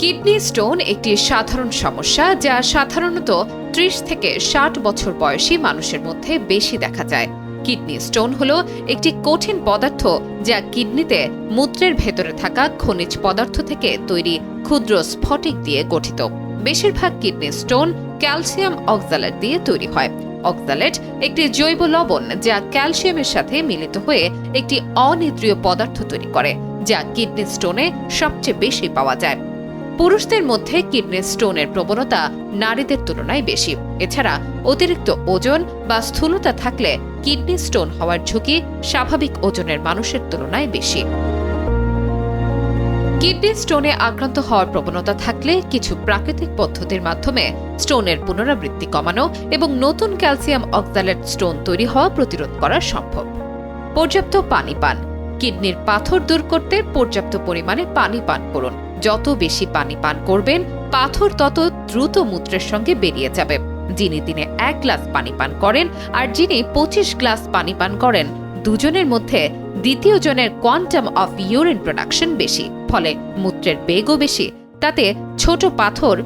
Kidney stone একটি সাধারণ সমস্যা যা সাধারণত ত্রিশ থেকে ষাট বছর বয়সী মানুষের মধ্যে বেশি দেখা যায়। কিডনি স্টোন হলো একটি কঠিন পদার্থ যা কিডনিতে মূত্রের ভেতরে থাকা খনিজ পদার্থ থেকে তৈরি ক্ষুদ্র স্ফটিক দিয়ে গঠিত। বেশিরভাগ কিডনি স্টোন ক্যালসিয়াম অক্সালেট দিয়ে তৈরি হয়। অক্সালেট একটি জৈব লবণ যা ক্যালসিয়ামের সাথে মিলিত হয়ে একটি অনিদ্রিয় পদার্থ তৈরি করে, যা কিডনি স্টোনে সবচেয়ে বেশি পাওয়া যায়। পুরুষদের মধ্যে কিডনি স্টোনের প্রবণতা নারীদের তুলনায় বেশি। এছাড়া অতিরিক্ত ওজন বা স্থূলতা থাকলে কিডনি স্টোন হওয়ার ঝুঁকি স্বাভাবিক ওজনের মানুষের তুলনায় বেশি। কিডনি স্টোনে আক্রান্ত হওয়ার প্রবণতা থাকলে কিছু প্রাকৃতিক পদ্ধতির মাধ্যমে স্টোনের পুনরাবৃত্তি কমানো এবং নতুন ক্যালসিয়াম অক্সালেট স্টোন তৈরি হওয়া প্রতিরোধ করা সম্ভব। পর্যাপ্ত পানি পান। কিডনির পাথর দূর করতে পর্যাপ্ত পরিমাণে পানি পান করুন। যত বেশি পানি পান করবেন, পাথর তত দ্রুত মূত্রের সঙ্গে বেরিয়ে যাবে। যিনি দিনে এক গ্লাস পানি পান করেন আর যিনি পঁচিশ গ্লাস পানি পান করেন, দুজনের মধ্যে দ্বিতীয় জনের কোয়ান্টাম অফ ইউরিন প্রোডাকশন বেশি, ফলে মূত্রের বেগও বেশি, তাতে ছোট পাথর